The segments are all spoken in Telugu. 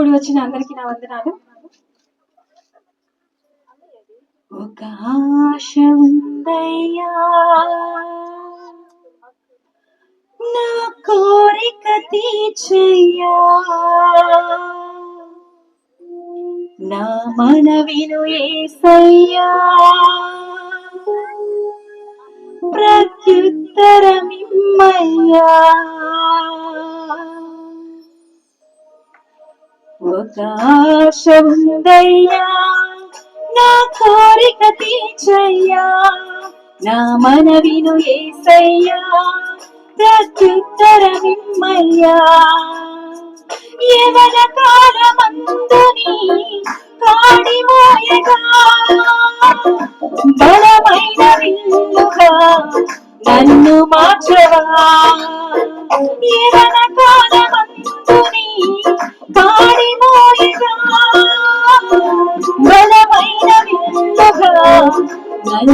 కూడి వచ్చిన అందరికీ నా వందనాలు. ఒక ఆశ ఉందయ్యా. నా కోరిక తీర్చయ్యా. నా మనవిను ఏసయ్యా. ప్రత్యుత్తరమిమ్మయ్యా. ఒక ఆశ ఉందయ్యా నా కోరిక తీర్చయ్యా నా మనవిను ఏసయ్యా ప్రత్యుత్తరమిమ్మయ్యా. యవన కాలమందుని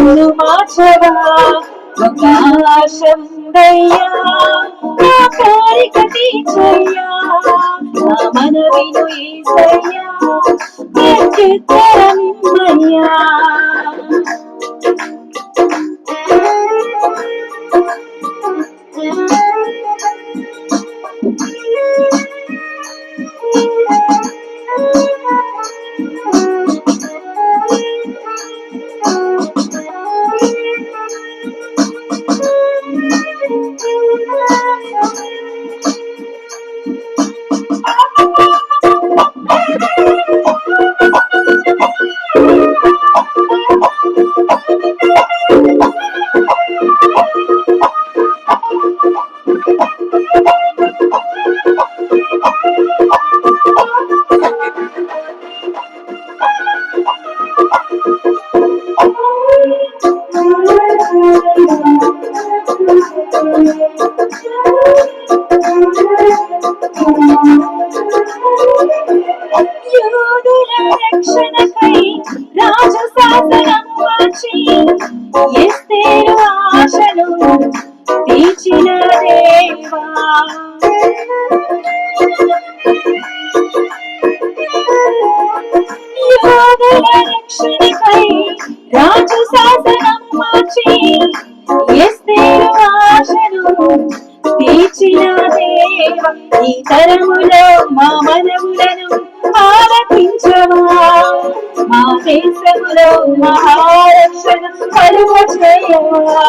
నన్ను మార్చవా ఒక ఆశ నా కోరిక తీర్చయ్యా నా మనవిను ఈసయ్యా తీర్చిన దేవా. రక్షణకై రాజు శాసనం మార్చి ఎస్తే ఆశను తీర్చిన దేవ. ఈ తరములో మా మనములను ఆలకించవా. మా దేశములో మహారక్షణ కలుగ చేయవా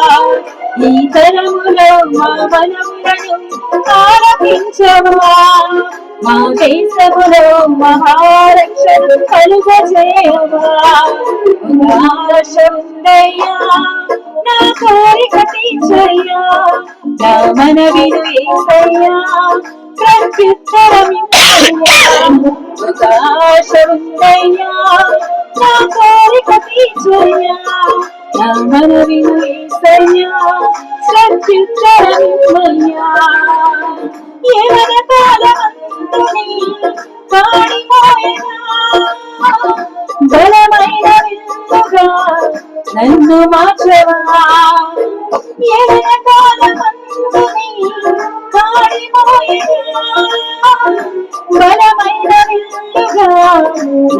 ఈ తరములో మా మనవులను ఆలకించవా మా దేశములో మహారక్షణ కలుగ చేయవా ఆశ ఉందయ్యా నా కోరిక తీర్చయ్యా. నా మనవిను ఏసయ్యా ప్రత్యుత్తరమిమ్మయ్యా ఆశ ఉందయ్యా నా కోరిక తీర్చయ్యా నా మనవిను ఏసయ్యా ప్రత్యుత్తరమిమ్మయ్యా ఎవర కాలమంతుని పాడిపోయినా బలమైన విల్లుగా నన్ను మార్చవా ఎవర కాలమందుని పాడిపోయినా బలమైన విల్లుగా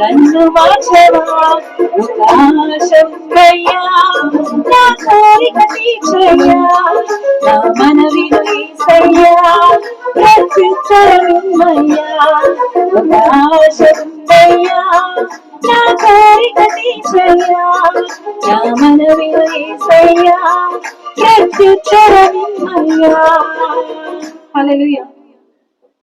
నన్ను మార్చవా? ఒక నా కోరిక తీర్చయ్యా నా మనవిను ఈసయ్యా ప్రత్యుత్తరమిమ్మయ్యా నా కోరిక తీర్చయ్యా నా మనవిను ఈసయ్యా ప్రత్యుత్తరమిమ్మయ్యా హల్లెలూయా.